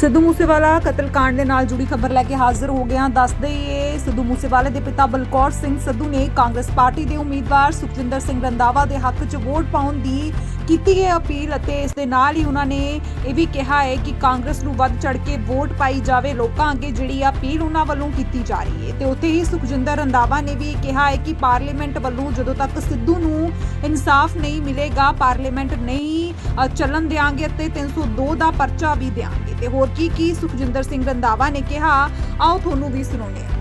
ਸਿੱਧੂ ਮੂਸੇਵਾਲਾ ਕਤਲकांड ਦੇ ਨਾਲ ਜੁੜੀ ਖਬਰ ਲੈ ਕੇ ਹਾਜ਼ਰ ਹੋ ਗਿਆ। ਦੱਸਦੇ ਇਹ ਸਿੱਧੂ ਮੂਸੇਵਾਲੇ ਦੇ ਪਿਤਾ ਬਲਕੌਰ ਸਿੰਘ ਸਿੱਧੂ ਨੇ ਕਾਂਗਰਸ ਪਾਰਟੀ ਦੇ ਉਮੀਦਵਾਰ ਸੁਖਜਿੰਦਰ ਸਿੰਘ ਰੰਦਾਵਾ ਦੇ ਹੱਕ 'ਚ ਵੋਟ ਪਾਉਣ ਦੀ ਕੀਤੀ ਹੈ ਅਪੀਲ ਅਤੇ ਇਸ ਦੇ ਨਾਲ ਹੀ ਉਹਨਾਂ ਨੇ ਇਹ ਵੀ ਕਿਹਾ ਹੈ ਕਿ ਕਾਂਗਰਸ ਨੂੰ ਵੱਧ ਚੜ ਕੇ ਵੋਟ ਪਾਈ ਜਾਵੇ ਲੋਕਾਂ ਅੱਗੇ ਜਿਹੜੀ ਅਪੀਲ ਉਹਨਾਂ ਵੱਲੋਂ ਕੀਤੀ ਜਾ ਰਹੀ ਹੈ। ਤੇ ਉੱਥੇ ਹੀ ਸੁਖਜਿੰਦਰ ਰੰਦਾਵਾ ਨੇ ਵੀ ਕਿਹਾ ਹੈ ਕਿ ਪਾਰਲੀਮੈਂਟ ਵੱਲੋਂ ਜਦੋਂ ਤੱਕ ਸਿੱਧੂ ਨੂੰ ਇਨਸਾਫ ਨਹੀਂ ਮਿਲੇਗਾ, ਪਾਰਲੀਮੈਂਟ ਨਹੀਂ ਚੱਲਣ ਦਿਆਂਗੇ ਅਤੇ 302 ਦਾ ਪਰਚਾ ਵੀ ਦਿਆਂਗੇ। ਤੇ ਹੋਰ ਕੀ ਕੀ ਸੁਖਜਿੰਦਰ ਸਿੰਘ ਰੰਦਾਵਾ ਨੇ ਕਿਹਾ ਆਓ ਤੁਹਾਨੂੰ ਵੀ ਸੁਣਾਉਂਦੇ ਹਾਂ।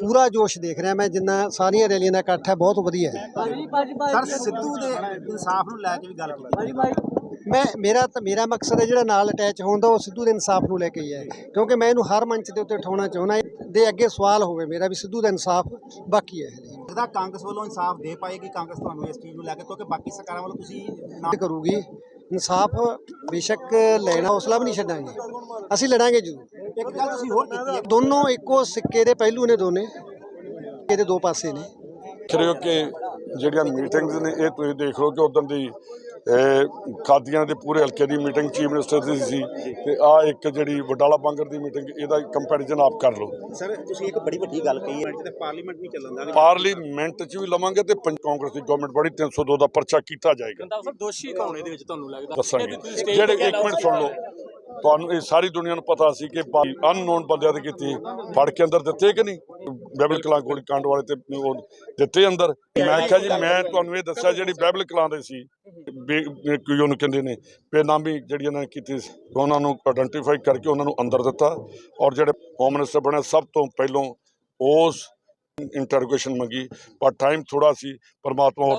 ਪੂਰਾ ਜੋਸ਼ ਦੇਖ ਰਿਹਾ ਮੈਂ ਜਿੰਨਾ ਸਾਰੀਆਂ ਰੈਲੀਆਂ ਦਾ ਇਕੱਠ ਹੈ ਬਹੁਤ ਵਧੀਆ ਹੈ। ਸਰ ਸਿੱਧੂ ਦੇ ਇਨਸਾਫ ਨੂੰ ਲੈ ਕੇ ਵੀ ਗੱਲ ਕੀਤੀ। ਮੈਂ ਮੇਰਾ ਤਾਂ ਮੇਰਾ ਮਕਸਦ ਹੈ ਜਿਹੜਾ ਨਾਲ ਅਟੈਚ ਹੋਣ ਦਾ ਉਹ ਸਿੱਧੂ ਦੇ ਇਨਸਾਫ ਨੂੰ ਲੈ ਕੇ ਹੀ ਹੈ। ਕਿਉਂਕਿ ਮੈਂ ਇਹਨੂੰ ਹਰ ਮੰਚ ਦੇ ਉੱਤੇ ਉਠਾਉਣਾ ਚਾਹੁੰਦਾ ਦੇ ਅੱਗੇ ਸਵਾਲ ਹੋਵੇ ਮੇਰਾ ਵੀ ਸਿੱਧੂ ਦਾ ਇਨਸਾਫ ਬਾਕੀ ਹੈ। ਲੱਗਦਾ ਕਾਂਗਰਸ ਵੱਲੋਂ ਇਨਸਾਫ ਦੇ ਪਾਏਗੀ ਕਾਂਗਰਸ ਤੁਹਾਨੂੰ ਇਸ ਚੀਜ਼ ਨੂੰ ਲੈ ਕੇ ਕਿਉਂਕਿ ਬਾਕੀ ਸਰਕਾਰਾਂ ਵੱਲੋਂ ਤੁਸੀਂ ਨਾ ਕਰੂਗੀ। ਇਨਸਾਫ ਬੇਸ਼ੱਕ ਲੈਣਾ ਹੌਸਲਾ ਵੀ ਨਹੀਂ ਛੱਡਾਂਗੇ। ਅਸੀਂ ਲੜਾਂਗੇ ਜ਼ਰੂਰ। ਇੱਕ ਗੱਲ ਤੁਸੀਂ ਹੋਰ ਕੀਤੀ ਹੈ। ਦੋਨੋਂ ਇੱਕੋ ਸਿੱਕੇ ਦੇ ਪਹਿਲੂ ਨੇ ਦੋਨੇ। ਇਹਦੇ ਦੋ ਪਾਸੇ ਨੇ। ਹੋ ਕਿ ਜਿਹੜੀਆਂ ਮੀਟਿੰਗਸ ਨੇ ਇਹ ਤੁਸੀਂ ਦੇਖ ਲਓ ਕਿ ਉਦੋਂ ਦੀ ਕਾਦੀਆਂ ਦੇ ਪੂਰੇ ਹਲਕੇ ਦੀ ਮੀਟਿੰਗ ਚੀਫ ਮਿਨਿਸਟਰ ਦੀ ਸੀ ਤੇ ਆ ਇੱਕ ਜਿਹੜੀ ਵਡਾਲਾ ਬਾਂਗਰ ਦੀ ਮੀਟਿੰਗ ਇਹਦਾ ਕੰਪੈਰੀਜ਼ਨ ਆਪ ਕਰ ਲਓ। ਸਰ ਤੁਸੀਂ ਇੱਕ ਬੜੀ ਵੱਡੀ ਗੱਲ ਕਹੀ ਹੈ। ਕਿ ਪਾਰਲੀਮੈਂਟ ਨਹੀਂ ਚੱਲਣ ਦਾ ਪਾਰਲੀਮੈਂਟ 'ਚ ਵੀ ਲਵਾਂਗੇ ਤੇ ਪੰਜ ਕਾਂਗਰਸ ਦੀ ਗਵਰਨਮਟ ਬੜੀ 302 ਦਾ ਪਰਚਾ ਕੀਤਾ ਜਾਏਗਾ। ਦੋਸ਼ੀ ਕੌਣ ਇਹਦੇ ਵਿੱਚ ਤੁਹਾਨੂੰ ਲੱਗਦਾ? ਜਿਹੜੇ ਤੇ ਇੱਕ ਮਿੰਟ ਸੁਣ ਲਓ। ਤੁਹਾਨੂੰ ਇਹ ਸਾਰੀ ਦੁਨੀਆ ਨੂੰ ਪਤਾ ਸੀ ਕਿ ਅਨਨੋਨ ਬੰਦਿਆਂ ਦੇ ਕੀਤੀ ਫੜ ਕੇ ਅੰਦਰ ਦਿੱਤੇ ਕਿ ਨਹੀਂ? ਬਾਈਬਲ ਕਲਾਂ ਗੋਲੀ ਕਾਂਡ ਵਾਲੇ ਤੇ ਉਹ ਦਿੱਤੇ ਅੰਦਰ। ਮੈਂ ਕਿਹਾ ਜੀ, ਮੈਂ ਤੁਹਾਨੂੰ ਇਹ ਦੱਸਿਆ ਜਿਹੜੀ ਬਾਈਬਲ ਕਲਾਂ ਦੇ ਸੀ ਬੇ- ਬੇ- ਉਹਨੂੰ ਕਹਿੰਦੇ ਨੇ, ਬੇਨਾਮੀ ਜਿਹੜੀ ਇਹਨਾਂ ਨੇ ਕੀਤੀ ਸੀ, ਉਹਨਾਂ ਨੂੰ ਆਇਡੈਂਟੀਫਾਈ ਕਰਕੇ ਉਹਨਾਂ ਨੂੰ ਅੰਦਰ ਦਿੱਤਾ ਔਰ ਜਿਹੜੇ ਹੋਮ ਮਿਨਿਸਟਰ ਬਣੇ, ਸਭ ਤੋਂ ਪਹਿਲੋਂ ਉਸ ਇੰਟਰੋਗੇਸ਼ਨ ਮੰਗੀ, ਪਰ ਟਾਈਮ ਥੋੜਾ ਸੀ, ਪਰਮਾਤਮਾ ਹੋਰ